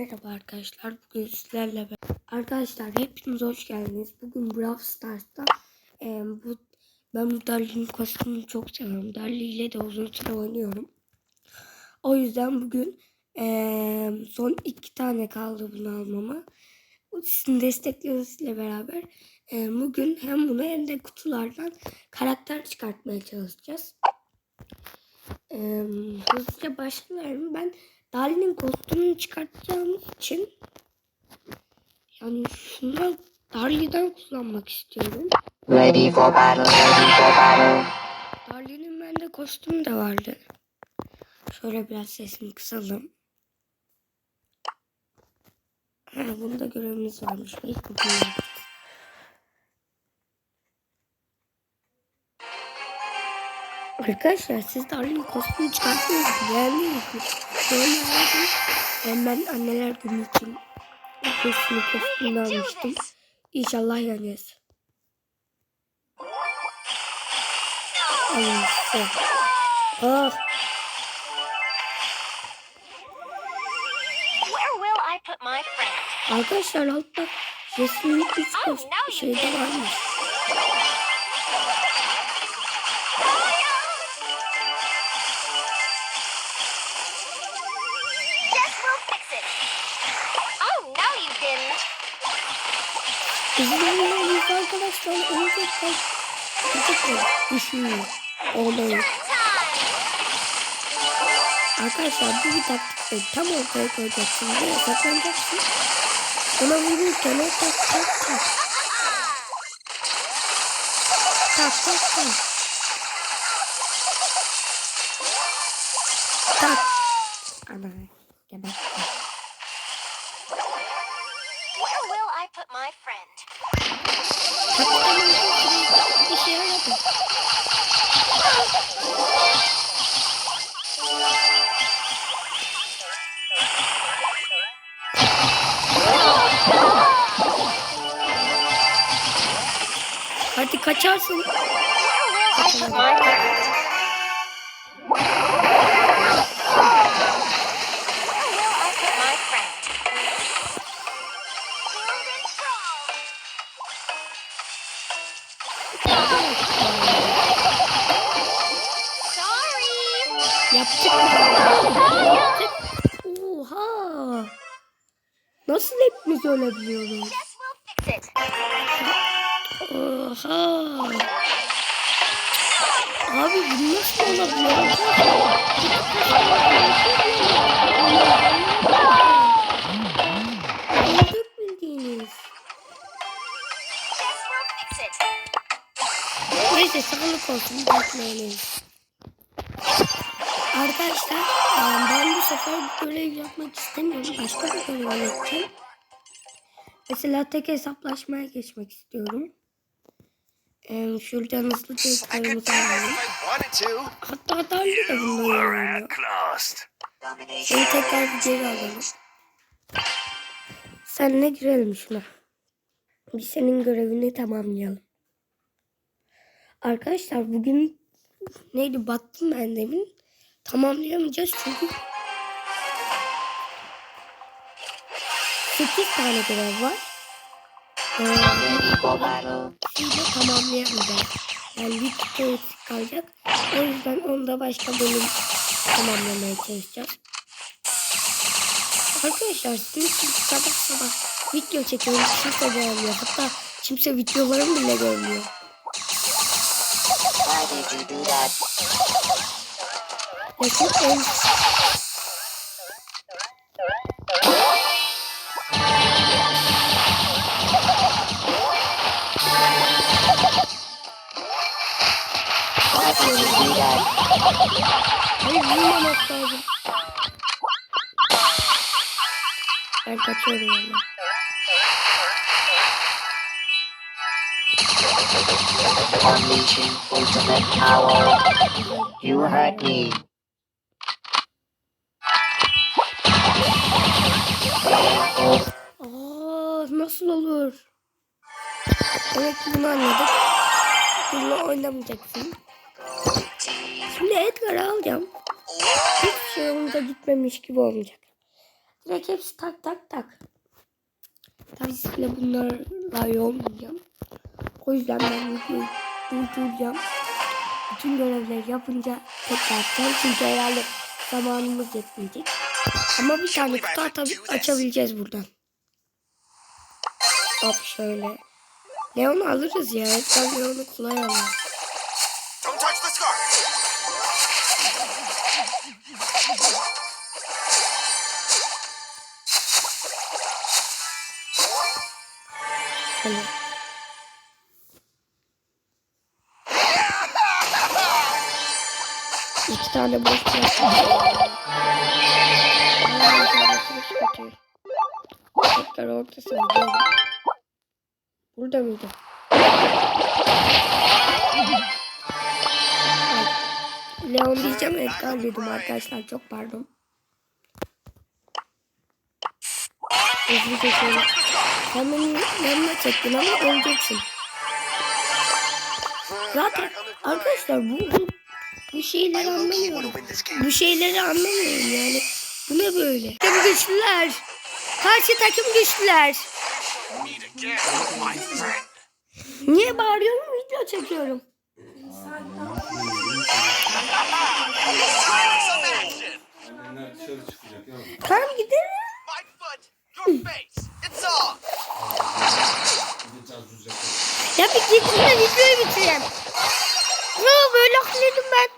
Merhaba arkadaşlar. Bugün sizlerle beraber. Arkadaşlar hepiniz hoş geldiniz. Bugün Brawl Stars'ta e, bu ben bu Darly'nin kostümünü çok seviyorum. Darly ile de uzun süre oynuyorum. O yüzden bugün e, son iki tane kaldı bunu almama. Sizin desteklemenizle beraber e, bugün hem bunu hem de kutulardan karakter çıkartmaya çalışacağız. E, hızlıca başlayalım. Ben Dali'nin kostümünü çıkartacağım için yani şundan Dali'den kullanmak istiyorum. Ready for battle, ready for battle. Dali'nin bende kostümü de vardı. Şöyle biraz sesini kısalım. Ha, bunda görevimiz varmış. Belki bugün. Arkadaşlar siz Darlin'in kostümünü çıkarttınız mı? Beğendiniz mi? Yazın. Ben, ben anneler günü için kostümü kostümünü almıştım. İnşallah yeneceğiz. Almıştım. Ah arkadaşlar altta Jesse'nin üç kostüm şeyde varmış. Will fix it. Oh, no, you didn't. Yanımızda arkadaşlar çocuklar düşünüyor. Oğlayı. Time. Arkadaşlar bu bir taktik. Tam ortaya koyacaksın. Buraya saklanacaksın. Ona vururken o tak tak tak. Tak tak tak. Tak. Ana. Sorry. Yaptık? Yaptık. Oha. Nasıl hepimiz ölebiliyoruz? Oha. Abi bu nasıl it. Neyse sağlık olsun bakmayalım. Arkadaşlar e, ben bu sefer bir görev yapmak istemiyorum. Başka bir görev yapacağım. Mesela tek hesaplaşmaya geçmek istiyorum. E, şuradan alalım. wanted to. Hatta Darlı da You bunları. Seni tekrar bir geri alalım. Seninle girelim şuna. Bir senin görevini tamamlayalım. Arkadaşlar bugün neydi baktım ben demin. Tamamlayamayacağız çünkü 8 tane görev var. Ee, şimdi tamamlayamayacağız. Yani bir tık eksik kalacak. O yüzden onu da başka bölüm tamamlamaya çalışacağız. Arkadaşlar için sabah sabah video çekiyorum. Kimse beğenmiyor. Hatta kimse videolarımı bile görmüyor. Why did you do that? Hayır vurmamak lazım. Ben kaçıyorum yani. Unleashing ultimate power. You heard me. Aa, nasıl olur? Evet bunu anladık. Bununla oynamayacaksın. Şimdi Edgar'ı alacağım. Hiçbir şey yolunda gitmemiş gibi olmayacak. Direkt hepsi tak tak tak. Tabii bunlarla olmayacağım. O yüzden ben videoyu durduracağım. Bütün görevleri yapınca tekrar açacağım. Çünkü herhalde zamanımız yetmeyecek. Ama bir tane kutu açabileceğiz buradan. Hop şöyle. Leon'u alırız ya. Ben Leon'u kolay alırım. İki tane boş bıraktım. Tekrar ortası gidiyorum. Burada mıydı? Leon diyeceğim Edgar dedim arkadaşlar çok pardon. Hızlıca şöyle. Sen benim yanıma çektin ama öleceksin. Zaten arkadaşlar bu, bu, bu şeyleri anlamıyorum. Bu şeyleri anlamıyorum yani. Bu ne böyle? Takım güçlüler. Karşı takım güçlüler. Niye bağırıyorum? Video çekiyorum. Tamam gidelim. Ya bir gitsin de videoyu bitireyim. Ne böyle haklıydım ben.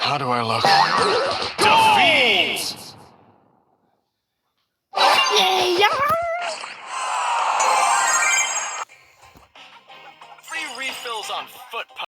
How do I look? Defeat. Ee, ya. Free refills on foot